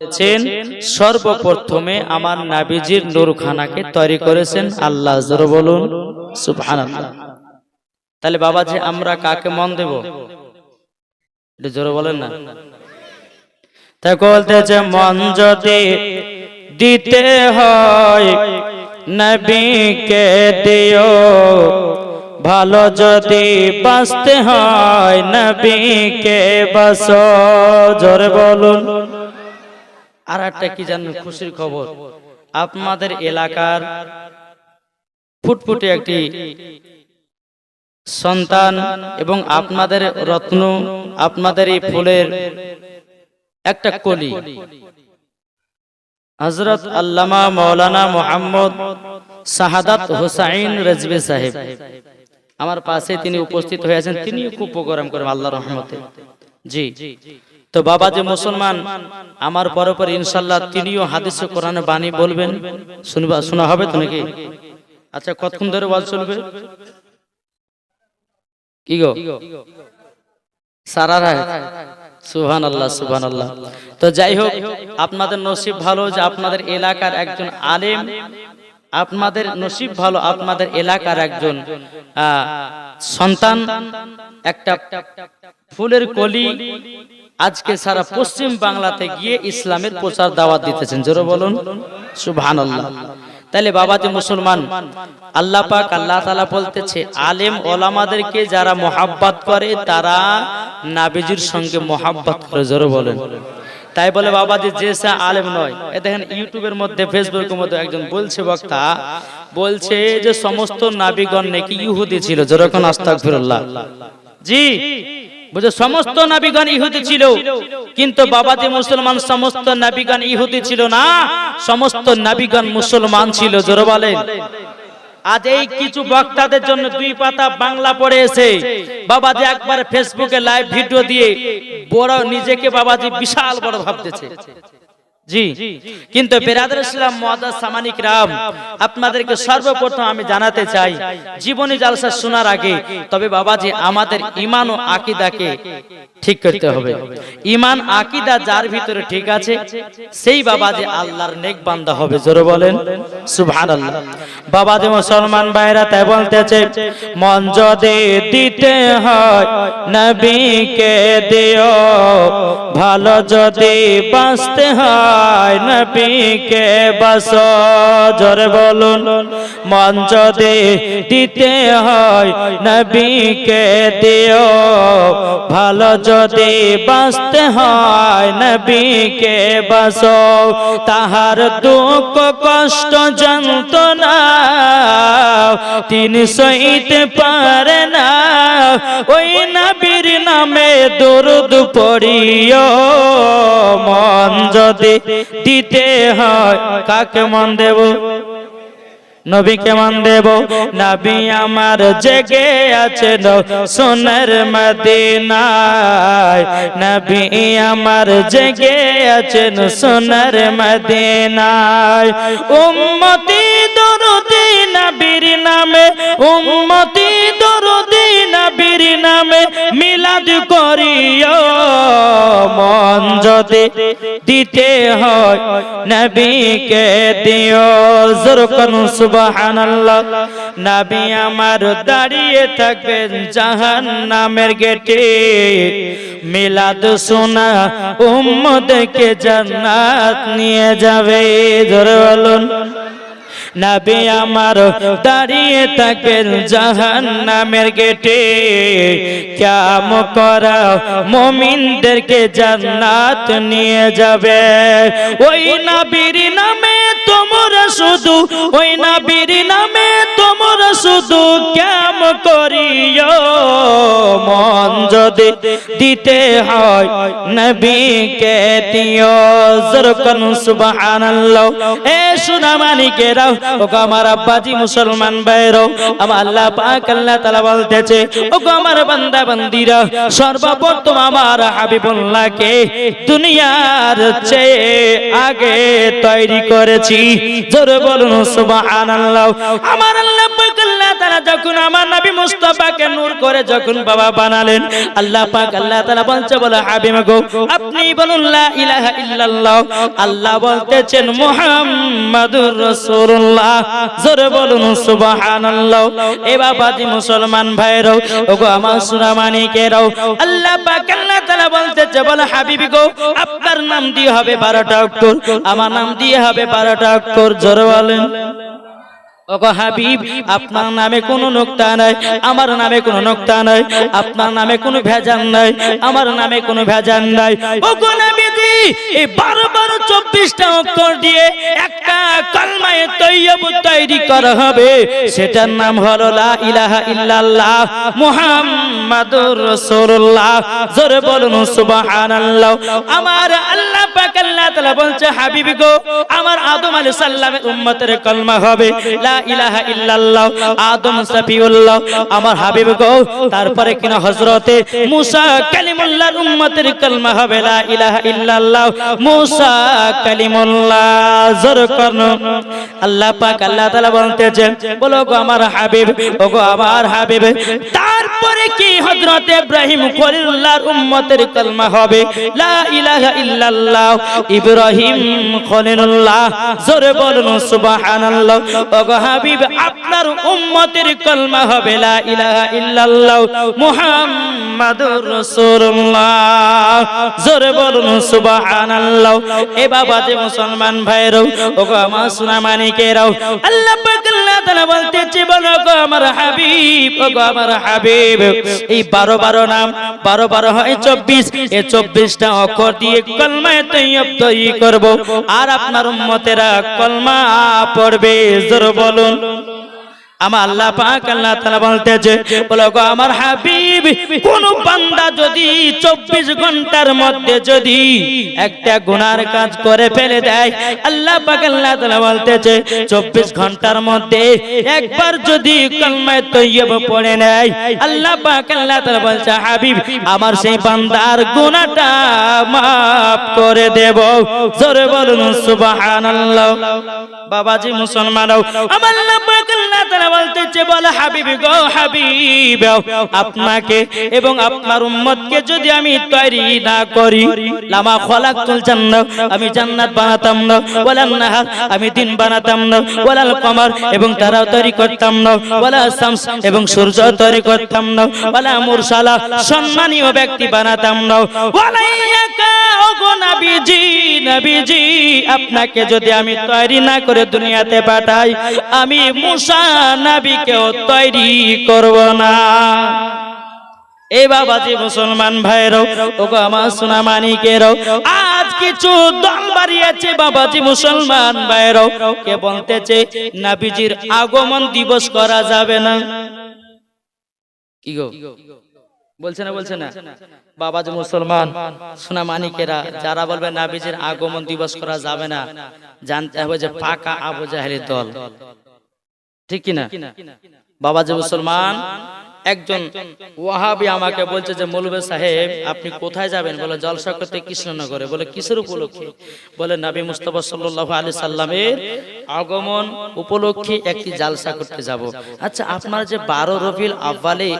বলেছেন, সর্বপ্রথমে আমার নাবিজির নূরখানাকে তৈরি করেছেন আল্লাহ বলুন, সুবহানাল্লাহ। তাহলে বাবাজি, আমরা কাকে মন দেব? একটু জোরে বলেন না। তাই বলতেছে মন যদি দিতে হয়, নবীকে দিও। ভালো যদি বাঁচতে হয়, নবীকে বাস জোরে বলুন। আর একটা কি জানেন খুশির খবর? আপনাদের এলাকার ফুটফুটে একটি সন্তান এবং আপনাদের রত্ন আপনাদের এই ফুলের একটা কলি। হজরত আল্লামা মৌলানা মোহাম্মদ শাহাদাত হুসাইন রাজবি সাহেব। আমার পাশে তিনি উপস্থিত হয়েছেন তিনিও খুব প্রোগ্রাম করেন আল্লাহ রহমতে। জি। তো বাবা যে মুসলমান, আমার পরে পরে ইনশাল্লাহ তিনিও হাদিস কোরআনে বাণী বলবেন। শুনবা, শোনা হবে তো নাকি? আচ্ছা কতক্ষণ ধরে ওয়াজ চলবে? কি গো? সারা রাত সুহান আল্লাহ সুহান আল্লাহ তো যাই হোক, আপনাদের নসিব ভালো যে আপনাদের এলাকার একজন আলেম, আপনাদের নসিব ভালো আপনাদের এলাকার একজন সন্তান, একটা ফুলের কলি আজকে সারা পশ্চিম বাংলাতে গিয়ে ইসলামের প্রচার দাওয়াত দিতেছেন। জোরে বলুন। সুবহান আল্লাহ তাহলে বাবাজি মুসলমান আল্লাহ পাক আল্লাহ তাআলা বলতেছে আলেম ওলামাদেরকে যারা মোহাব্বত করে তারা নাবিজির সঙ্গে মোহাব্বত করে জোরে বলেন। তাই বলে বাবাজি যে সে আলেম নয়। এ দেখেন ইউটিউবের মধ্যে ফেসবুকের মধ্যে একজন বলছে বক্তা বলছে যে সমস্ত নাবিগণ নাকি ইহুদি ছিল। যেরকম আস্তাগফিরুল্লাহ। জি। বুঝে সমস্ত নাবিগণ ইহুদি ছিল। কিন্তু বাবাজি মুসলমান সমস্ত নাবিগণ ইহুদি ছিল না, সমস্ত নাবিগণ মুসলমান ছিল জোরবালে বলেন। আজ এই কিছু বক্তাদের জন্য দুই পাতা বাংলা পড়ে এসে বাবাজি একবার ফেসবুকে লাইভ ভিডিও দিয়ে বড় নিজেকে বাবাজি বিশাল বড় ভাবতেছে। জি। কিন্তু বেরাদার ইসলাম সামানিক রাম, আপনাদেরকে সর্বপ্রথম আমি জানাতে চাই, জীবনী জালসা শোনার আগে, তবে আমাদের ঈমান ও আকীদাকে ঠিক করতে হবে। ঈমান, আকীদা যার ভিতরে ঠিক আছে, সেই আল্লাহর নেক বান্দা হবে, জোরে বলেন। সুবহানাল্লাহ। বাবাজি মুসলমান তাই বলতেছে, মন যদি দিতে হয়, নবীকে দিও, ভালো যদি বাঁচতে হয় নবীকে বাস, জোরে বলুন যদি দিতে হয় নবীকে দিও। ভালো যদি বাঁচতে হয় নবীকে বাস, তাহার দুঃখ, কষ্ট, যন্ত্রণা তিনি সইতে পারে না। ওই নবীর দরুদ পড়িও, মন যদি দিতে হয়, কাকে মন দেব? নবীকে মান দেব? নবী আমার জেগে আছেন সোনার মদিনায়। নবী আমার জেগে আছেন সোনার মদিনায়। উম্মতি নবীর নামে, উম্মতি দরুদি নবীর নামে মিলাদ করিও। মন যদি দিতে হয়, নবীকে দিও। জোরকন সুবহানাল্লাহ। নবী আমার দাঁড়িয়ে থাকবেন জাহান্নামের গেটে। মিলাদ শোনা উম্মদকে জান্নাত নিয়ে যাবে। জোরে বলুন। নবী আমার দাঁড়িয়ে থাকেন জাহান নামের গেটে। ক্যাম করা মমিনদেরকে জান্নাত নিয়ে যাবে। ওই নবীর নামে তোমরা শুধু, ওই নবীর নামে তোমরা শুধু কাম করিও। যদি দিতে হয়, নবীকে দিও। জরকন সুবহানাল্লাহ। এ সুনামানিকেরাও ও গো আমার আব্বাজি মুসলমান ভাইরো আমার আল্লাহ পাক আল্লাহ তাআলা বলতেছে ও গো আমার বান্দা বান্দিরা, সর্বপ্রথম আমার হাবিবুল্লাহকে দুনিয়ার চেয়ে আগে তৈরি করেছি। জোরে বলুন, সুবহানাল্লাহ। আমার আল্লাহ পাক আল্লাহ তাআলা যখন আমার নবী মুস্তাফাকে নূর করে, যখন বাবা বানালেন আল্লাহ পাক, আল্লাহ তাআলা বলছে, বলে, হাবিব গো, আপনি বলুন, লা ইলাহা ইল্লাল্লাহ। আল্লাহ বলতেছেন, মুহাম্মাদুর রাসূলুল্লাহ। জোরে বলুন, সুবহানাল্লাহ। এ বাবাজি মুসলমান ভাইরাও ওগো আমার সুরা সুনামানিকেরাও, আল্লাহ পাক, আল্লাহ তাআলা বলতেছে, বলে, হাবিব গো, আপনার নাম দিয়ে হবে 12টা অক্ষর, আমার নাম দিয়ে হবে 12টা অক্ষর, জোরে বলেন। ওগো হাবিব, আপনার নামে কোনো নোক্তা নাই, আমার নামে কোনো নোক্তা নাই, আপনার নামে কোনো ভেজান নাই, আমার নামে কোনো ভেজান নাই। এই বারো বারো চব্বিশটা অক্ষর দিয়ে একটা কলমায়ে তৈরি করা হবে। সেটার নাম হলো ইলাহা ইল্লাল্লাহ আমার হাবিব গো, তারপরে কিনা হযরতে মুসা কালিমুল্লাহর উম্মতের কলমা হবে লা ইলাহা ইল্লাল্লাহ। মুসা কালিমুল্লাহ, জোর করন। আল্লাহ পাক আল্লাহ তাআলা বলতেছেন বলো গো আমার হাবিব, ও গো আমার হাবিব, তারপরে কি হযরতে ইব্রাহিম খলিলুল্লাহর উম্মতের কলমা হবে? লা ইলাহা ইল্লাল্লাহ, ইব্রাহিম খলিলুল্লাহ, জোরে বলুন সুবহানাল্লাহ। ও গো হাবিব, আপনার উম্মতের কলমা হবে লা ইলাহা ইল্লাল্লাহ, মুহাম্মাদুর রাসূলুল্লাহ। জোরে বলুন সুবহানাল্লাহ। এ বাবা যে মুসলমান ভাইরও আমার সোনা মানিকেরাও আল্লাহ পাক আমার হাবিব আমার হাবিব। এই 12 12 নাম 12 12 হয় 24 এই 24টা অক্ষর দিয়ে কলমায়ে তৈয়ব তৈরি করব। আর আপনার উম্মতেরা কলমা পড়বে, জোর বলুন। আমার আল্লাহ পাক আল্লাহ তাআলা বলতেছে, বলো গো আমার হাবিব, কোন বান্দা যদি 24 ঘণ্টার মধ্যে যদি একটা গুনার কাজ করে ফেলে দেয়, আল্লাহ পাক আল্লাহ তাআলা বলতেছে 24 ঘণ্টার মধ্যে একবার যদি কলমায়ে তৈয়ব পড়ে নেয়, আল্লাহ পাক আল্লাহ তাআলা বলছে, হাবিব, আমার সেই বান্দার গুনাহটা maaf করে দেব। জোরে বলুন, সুবহানাল্লাহ। বাবাজি মুসলমানও আমার আল্লাহ আমি তৈরি না জান্নাত বানাতাম না আমি দিন বানাতাম না কমার, এবং তারাও তৈরি করতাম না এবং সূর্য তৈরি করতাম না সম্মানীয় ব্যক্তি বানাতাম না আপনাকে যদি আমি তৈরি না করে দুনিয়াতে পাঠাই, আমি মুসা নবীকেও তৈরি করব না। এই বাবাজি মুসলমান ভাইরাও ওগো আমার সোনা মানিকেরাও আজ কিছু দল বাড়িয়েছে বাবাজি মুসলমান ভাইরাও কে বলতেছে, নাবিজির আগমন দিবস করা যাবে না। কি গো? বলছে না বলছে না। বাবাজি মুসলমান সোনা মানিকেরা যারা বলবে নাবিজির আগমন দিবস করা যাবে না, জানতে হবে যে পাকা আবু জাহেলের দল। ঠিক কি না বাবাজি মুসলমান একজন ওয়াহাবি আমাকে বলছে যে মৌলবে সাহেব আপনি কোথায় যাবেন? বলে জলসা করতে কৃষ্ণনগরে। বলে কিসের উপলক্ষে? বলে নবী মুস্তফা সাল্লাল্লাহু আলাইহি সাল্লামের আগমন উপলক্ষে একটি জালসা করতে যাব। আচ্ছা আপনারা যে বারো রবিউল আব্বালে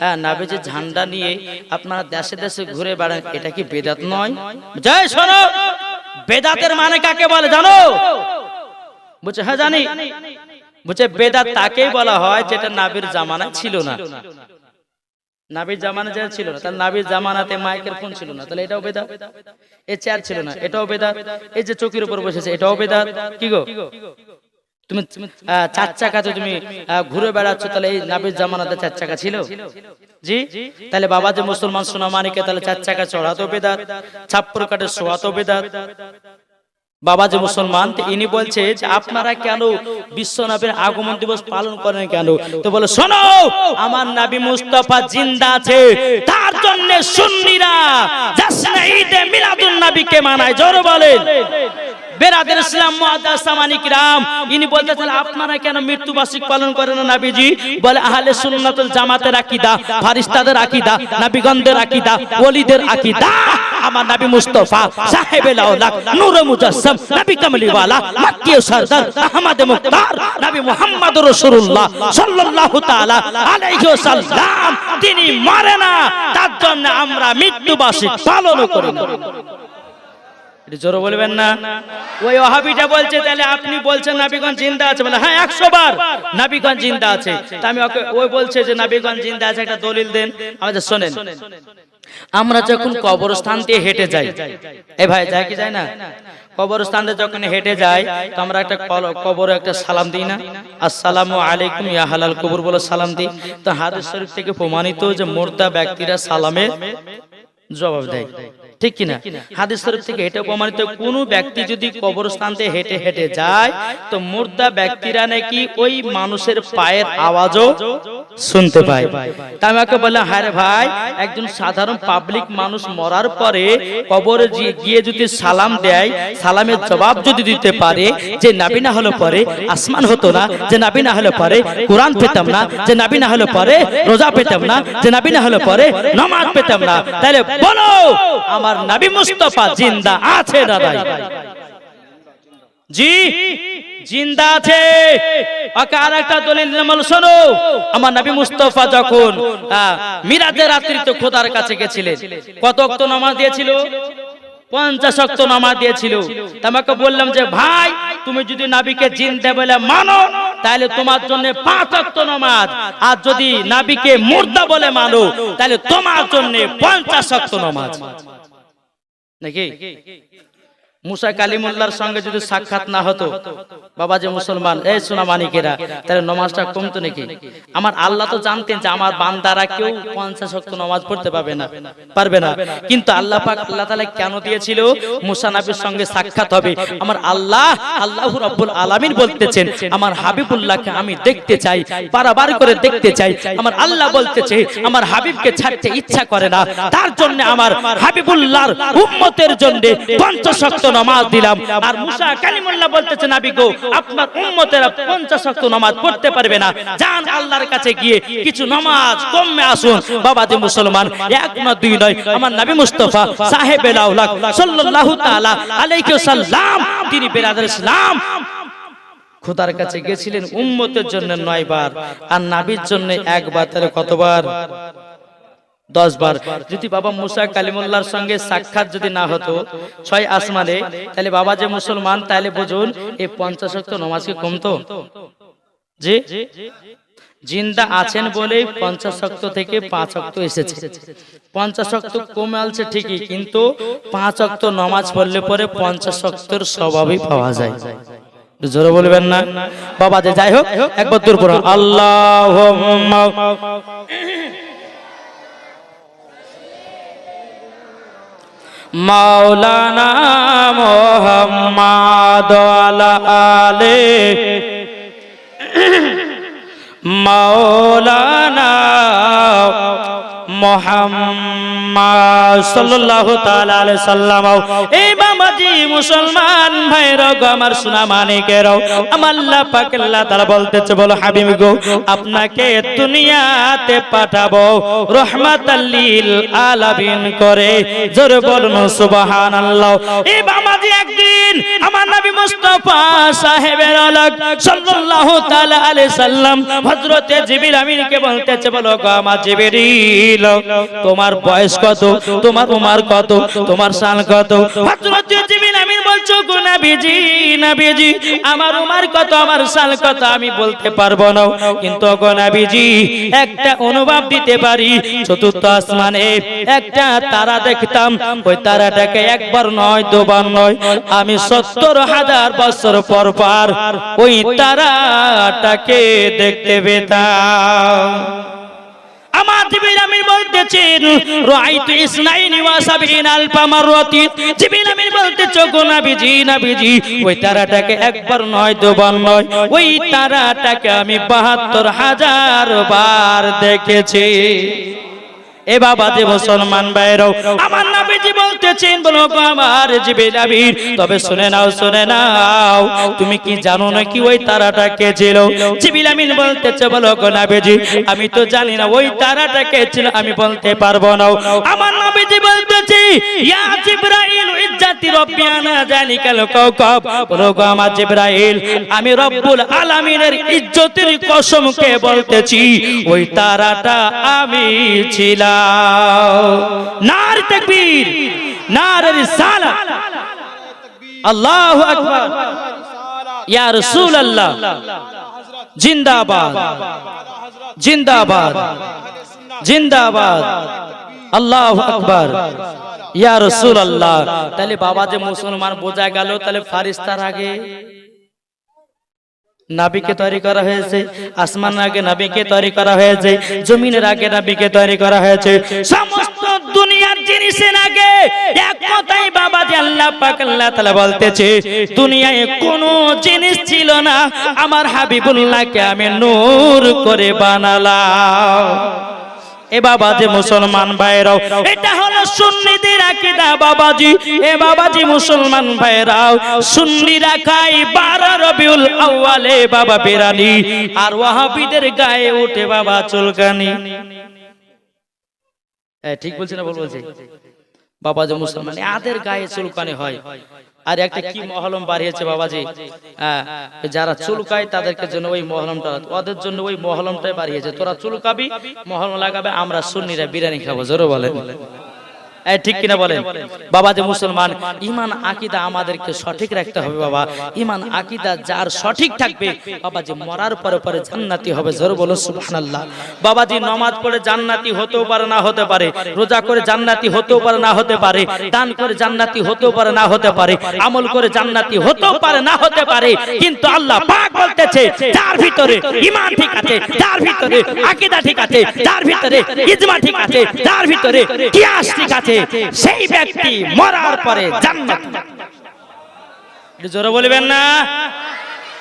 হ্যাঁ নাবে যে ঝান্ডা নিয়ে আপনারা দেশে দেশে ঘুরে বেড়ান এটা কি বেদাত নয়? জয় শোনো! বেদাতের মানে কাকে বলে জানো? বলছে হ্যাঁ জানি। বলছে বেদাত তাকেই বলা হয় যেটা নাবির জামানা ছিল না। নাবির জামানা যেটা ছিল না তাহলে নাবির জামানাতে মাইকের ফোন ছিল না তাহলে এটাও বেদাত এই চেয়ার ছিল না এটাও বেদাত এই যে চকির উপর বসেছে এটাও বেদাত কি গো? তুমি চার চাকাতে তুমি ঘুরে বেড়াচ্ছ তাহলে এই নাবির জামানাতে চার চাকা ছিল? জি? তাহলে বাবা যে মুসলমান সোনা মানিকে তাহলে চার চাকা চড়াতো বেদাত ছাপ্পর কাটে শোয়াতো বেদাত বাবা যে মুসলমান ইনি বলছে যে আপনারা কেন বিশ্ব নবীর আগমন দিবস পালন করেন কেন? তো বলে শোনো আমার নাবি মুস্তাফা জিন্দা আছে। তার জন্য সুন্নিরা জাসনা ঈদে মিলাদুন নবীকে মানায়। জোরে বলেন। বেরাদের ইসলাম মুআদ্দাস সামানিক রাম। ইনি বলতেছেন আপনারা কেন মৃত্যু বার্ষিক পালন করেন না নবীজি? বলে আহলে সুন্নাতুল জামাতের আকীদা ফারিস্তাদের আকীদা নবীগণদের আকীদা ওলিদের আকীদা। আমার নবী মুস্তাফা, সাহেবে লাউলাক নূর মুজাসসাম, নবী কামলিওয়ালা মাক্কি সরদার, আহমদ মুক্তার, নবী মুহাম্মদ রাসূলুল্লাহ সাল্লাল্লাহু তাআলা আলাইহি ওয়াসাল্লাম। তিনি মরে না, তার জন্য আমরা মৃত্যুবাসী পালন করি। না এটা জোরে বলবেন না? ওই ওহাবিটা বলছে, তাহলে আপনি বলছেন নাবিগঞ্জ জিন্দা আছে বলে হ্যাঁ একশো বার নাবিগঞ্জ জিন্দা আছে। তা আমি ওই বলছে যে নাবিগঞ্জ জিন্দা আছে, একটা দলিল দেন। আমাদের শোনেন, আমরা যখন কবরস্থান দিয়ে হেঁটে যাই, এ ভাই, যায় কি যায় না? কবরস্থান দিয়ে যখন হেঁটে যাই, তো আমরা একটা কবরে একটা সালাম দিই না? আসসালামু আলাইকুম, ইয়া হালাল কবর বলে সালাম দিই। তো হাদিস শরীফ থেকে প্রমাণিত যে মুর্দা ব্যক্তিরা সালামে জবাব দেয়। ঠিক কিনা? হাদিস শরীফ থেকে এটা প্রমাণিত কোন ব্যক্তি যদি কবরস্থান থেকে হেঁটে হেঁটে যায় তো মুর্দা ব্যক্তিরা নাকি ওই মানুষের পায়ের আওয়াজও শুনতে পায়। তা আমি ওকে বললাম হ্যাঁ ভাই একজন সাধারণ পাবলিক মানুষ মরার পরে কবরে গিয়ে- গিয়ে যদি সালাম দেয় সালামের জবাব যদি দিতে পারে যে নাবি না হলে পরে আসমান হতো না যে নাবি না হলে পরে কোরআন পেতাম না যে নাবি না হলে পরে রোজা পেতাম না যে নাবি না হলে পরে নামাজ পেতাম না। তাহলে বলো আমার নাবি মুস্তফা জিন্দা আছে নাই জি জিন্দা আছে। আর একটা দলিল আমল শোনো আমার নবী মুস্তফা যখন মিরাজের রাত্রিতে খোদার কাছে গেছিলেন কত অক্ত নামাজ দিয়েছিল? পঞ্চাশ অক্ত নামাজ দিয়েছিল। তা আমাকে বললাম যে ভাই তুমি যদি নাবিকে জিন্দা বলে মানো তাহলে তোমার জন্য পাঁচ অক্ত নামাজ। আর যদি নাবিকে মুর্দা বলে মানো তাহলে তোমার জন্য পঞ্চাশ অক্ত নামাজ। নাকি মুসা কালিমুল্লার সঙ্গে যদি সাক্ষাৎ না হতো, বাবা যে মুসলমান, এই সোনা মানিকেরা, তাহলে নমাজটা কমতো নাকি? আমার আল্লাহ তো জানতেন যে আমার বান্দারা কেউ পঞ্চাশ শক্ত নমাজ পড়তে পারবে না পারবে না। কিন্তু আল্লাহ পাক আল্লাহ তাআলা কেন দিয়েছিল? মুসা নবীর সঙ্গে সাক্ষাৎ হবে। আমার আল্লাহ আল্লাহ রাব্বুল আলামিন বলতেছেন, আমার হাবিবুল্লাহকে আমি দেখতে চাই, বারবার করে দেখতে চাই। আমার আল্লাহ বলতেছে, আমার হাবিবকে ছাড়তে ইচ্ছা করে না। তার জন্য আমার হাবিবুল্লাহর উম্মতের জন্য পঞ্চাশ শক্ত নামাজ দিলাম। আর মুসা কালিমুল্লাহ বলতেছে নাবি গো আপনার উম্মতেরা পঞ্চাশ শক্ত নামাজ পড়তে পারবে না। যান আল্লাহর কাছে গিয়ে কিছু নামাজ কমে আসুন। বাবা যে মুসলমান এক না দুই নয়। আমার নবী মুস্তাফা সাহেবে লাউলাক সাল্লাল্লাহু তাআলা আলাইহি সাল্লাম তিনি বেরাদার ইসলাম। খোদার কাছে গেছিলেন উম্মতের জন্য নয়বার। আর নাবির জন্য একবার তাহলে কতবার? দশ বার। যদি বাবা মুসা কালিমুল্লার সঙ্গে সাক্ষাৎ যদি না হতো ছয় আসমানে তাহলে বাবা যে মুসলমান তাহলে বুঝুন এই পঞ্চাশ শক্ত নমাজ কি কমতো? জি? জিন্দা আছেন বলেই পঞ্চাশ শক্ত থেকে পাঁচ অক্ত এসেছে। পঞ্চাশ শক্ত কমে আলছে ঠিকই কিন্তু পাঁচ অক্ত নমাজ পড়লে পরে পঞ্চাশ শক্তর স্বভাবই পাওয়া যায়। জোরে বলবেন না? বাবা যে যাই হোক একবার দূর পড়ো আল্লাহ মাওলানা মোহাম্মদ আলে মাওলানা সাল্লাল্লাহু মুসলমান আল্লাহ পাক আল্লাহ গো, আপনাকে দুনিয়াতে পাঠাবো রহমাতাল লিল করে। জোরে বলুন সুবহানাল্লাহ। এই বাবাজি একদিন আমার নবী মুস্তাফা সাহেবের আলাক সাল্লাল্লাহু তাআলা আলাইহি সাল্লাম হযরতে জিবরিল আমিনকে বলতেছে, বলো গো আমার জিবরিল, তোমার বয়স কত? তোমার উমর কত? তোমার সাল কত? হযরতে বলছো আমার উমার কত, আমার সাল কত আমি বলতে পারব না। কিন্তু একটা অনুভব দিতে পারি, চতুর্থ আসমানে একটা তারা দেখতাম, ওই তারাটাকে একবার নয়, দুবার নয়, আমি সত্তর হাজার বছর পর পার ওই তারাটাকে দেখতে পেতাম। আমার জিবিল আমির বলতেছেন রাইতু ইসনাইনি ওয়া সাবিন আলফা মাররাতি। জিবিল আমির বলতেছে গো নবীজি নবীজি, ওই তারাটাকে একবার নয়, দুবার নয়, ওই তারাটাকে আমি 72 হাজার বার দেখেছি। এ বাবা যে মুসলমান ভাইরাও আমার নবীজি বলতেছেন, বলো আমার জিবে নবীর তবে শুনে নাও শুনে নাও, তুমি কি জানো না কি ওই তারাটা কে ছিল? জিবিল আমিন বলতেছে, বলো গো আমি তো জানি না ওই তারাটা কে ছিল, আমি বলতে পারব না। আমার নবীজি বলতেছি, ইয়া জিবরাইল ইজ্জাতি রব্বিয়ানা জালিকাল কাওকাব বলো আমার জিবরাইল, আমি রব্বুল আলামিনের ইজ্জতের কসমকে বলতেছি, ওই তারাটা আমি ছিলাম। নার তাকবীর নার রিসালাত আল্লাহু আকবার। ইয়া রাসূলুল্লাহ। জিন্দাবাদ। জিন্দাবাদ। জিন্দাবাদ। আল্লাহু আকবার। ইয়া রাসূলুল্লাহ। তাহলে বাবা যে মুসলমান বোঝা গেল, তাহলে ফারিস্তার আগে নাবিকে তৈরি করা হয়েছে আসমানের আগে নাবিকে তৈরি করা হয়েছে জমিনের আগে নাবিকে তৈরি করা হয়েছে সমস্ত দুনিয়ার জিনিসের আগে এক কথাই বাবা যে আল্লাহ পাক আল্লাহ তাআলা বলতেছে দুনিয়ায় কোনো জিনিস ছিল না আমার হাবিবুল্লাহকে আমি নূর করে বানালাম। এ বাবাজি মুসলমান ভাইরাও, এটা হলো সুন্নিদের আকীদা বাবাজি। এ বাবাজি মুসলমান ভাইরাও, সুন্নিরা খাই 12 রবিউল আউয়ালে বাবা বিরানি, আর ওয়াহাবিদের গায়ে উঠে বাবা চুলকানি। ঠিক বলছি না বলছি? বাবাজি মুসলমান, এদের গায়ে চুলকানি হয়। আর একটা কি মহলম বাড়িয়েছে বাবাজি? হ্যাঁ, যারা চুলকায় তাদেরকে জন্য ওই মহলমটা ওদের জন্য ওই মহলমটাই বাড়িয়েছে। তোরা চুলকাবি মহলম লাগাবে আমরা সুন্নিরা বিরিয়ানি খাব। জোরে বলেন। ঠিক কিনা বলেন? বাবা যে মুসলমান ইমান আকিদা আমাদেরকে সঠিক রাখতে হবে বাবা। ইমান আকিদা যার সঠিক থাকবে বাবা যে মরার পরে পরে জান্নাতি হবে জোর বলো সুবহানাল্লাহ। বাবাজি নামাজ পড়ে জান্নাতি হতেও পারে না হতে পারে রোজা করে জান্নাতি হতেও পারে না হতে পারে দান করে জান্নাতি হতেও পারে না হতে পারে আমল করে জান্নাতি হতেও পারে না হতে পারে কিন্তু আল্লাহ পাক বলতেছে যার ভিতরে ইমান ঠিক আছে যার ভিতরে আকীদা ঠিক আছে যার ভিতরে ইজমা ঠিক আছে যার ভিতরে কিয়াস ঠিক আছে সেই ব্যক্তি মরার পরে জান্নাত। জোরে বলবেন না?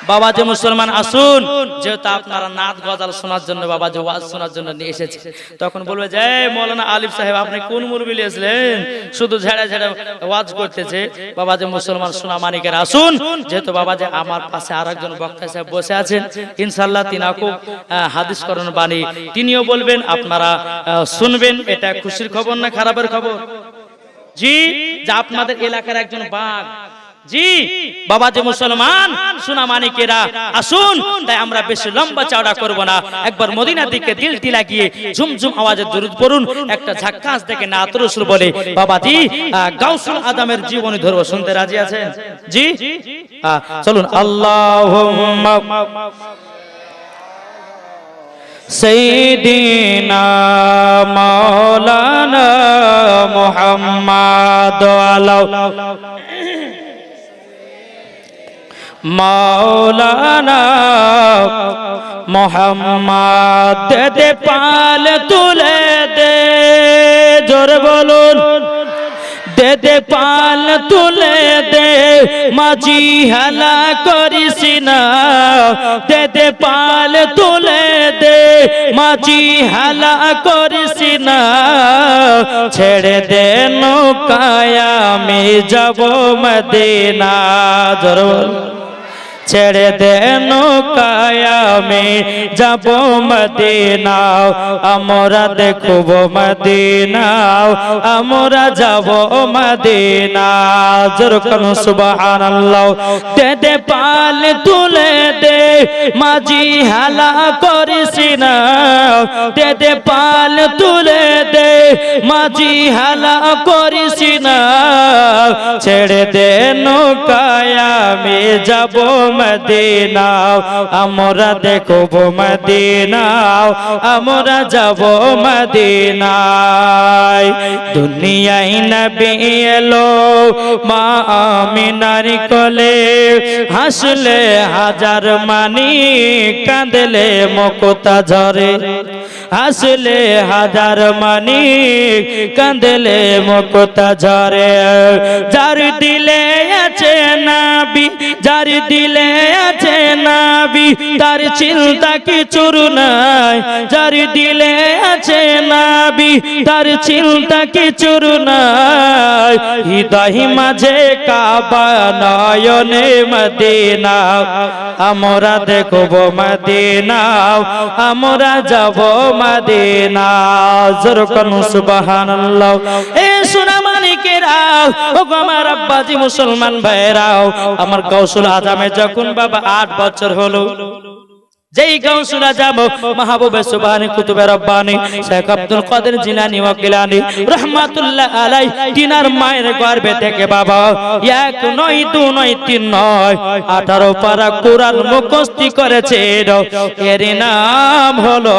বাবা যে মুসলমান, আসুন। যেহেতু আপনারা নাচ গজাল শোনার জন্য বাবা যে ওয়াজ শোনার জন্য নিয়ে এসেছে। তখন বলবে যে, "এই মৌলানা আলিফ সাহেব, আপনি কোন মুরবি এসলেন শুধু ঝেড়ে ঝেড়ে ওয়াজ করতেছে। বাবা যে মুসলমান, সোনা মানিকের, আসুন। যেহেতু বাবা যে আমার পাশে আর একজন বক্তা সাহেব বসে আছেন ইনশাল্লাহ তিনা খুব হাদিস করণ বাণী। তিনিও বলবেন, আপনারা শুনবেন, এটা খুশির খবর না খারাপের খবর? জি, যা আপনাদের এলাকার একজন বাঘ। জি বাবা যে মুসলমান সোনা মানিকেরা আসুন তাই আমরা বেশি লম্বা চওড়া করব না একবার মদিনার দিকে দিলটি লাগিয়ে ঝুমঝুম আওয়াজে দরুদ পড়ুন একটা ঝাক্কাস দেখে না আতরসুল বলে বাবা জি আহ, গাউসুল আদমের জীবনী ধরবো শুনতে রাজি আছেন জি আহ, চলুন আল্লাহ سيدنا مولانا محمد علو মৌলানা মোহাম্মদ দে পাল তুলে দে। জোর বলুন। দে দে পাল তুলে দে। মাঝি হেলা করিস না। দে দে পাল তুলে দে। মাঝি হেলা করিস না। ছেড়ে দে নৌকায় আমি যাব মদিনা। জোর বলুন। ছেড়ে দে নৌকায় আমি যাব মদিনাও। আমরা দেখব মদিনাও। আমরা যাব মদিনা জোর করুন সুবহানাল্লাহ। দে দে, পাল তুলে দে। মাঝি হালা করিস না। দে দে, পাল তুলে দে। মাঝি হালা করিস না। ছেড়ে দে নৌকায় আমি যাব মদিনাও, আমরা দেখব মদিনাও, আমরা যাব মদিনায়। দুনিয়ায় নবী এলো মা আমিনার কোলে, হাসলে হাজার মানি, কাঁদলে মকতা ঝরে হাসলে হাজার মানি কান্দলে মকতা ঝরে। যার দিলে আছে নাবি যার দিলে আছে নাবি, তার চিন্তা কিছুর নাই। যার দিলে আছে নাবি, তার চিন্তা কিছুর নাই। হৃদয় মাঝে কাবা নয়নে মদিনা, আমরা দেখব মদিনা, আমরা যাব মদিনা। জোর কোন সুবহানাল্লাহ। এ সোনা মুসলমান ভাইরাও আমার কৌশল আজামে যখন বাবা আট বছর হলো, যেই যাব মাহবুবে রব্বানি, শেখ আব্দুল কাদের ওয়াকিলানি রহমাতুল্লাহ আলাই তিনার মায়ের গর্ভে থেকে বাবা, এক নয়, দু নয়, তিন নয়, আঠারো পারা কোরআন মুখস্থি করেছে এর নাম হলো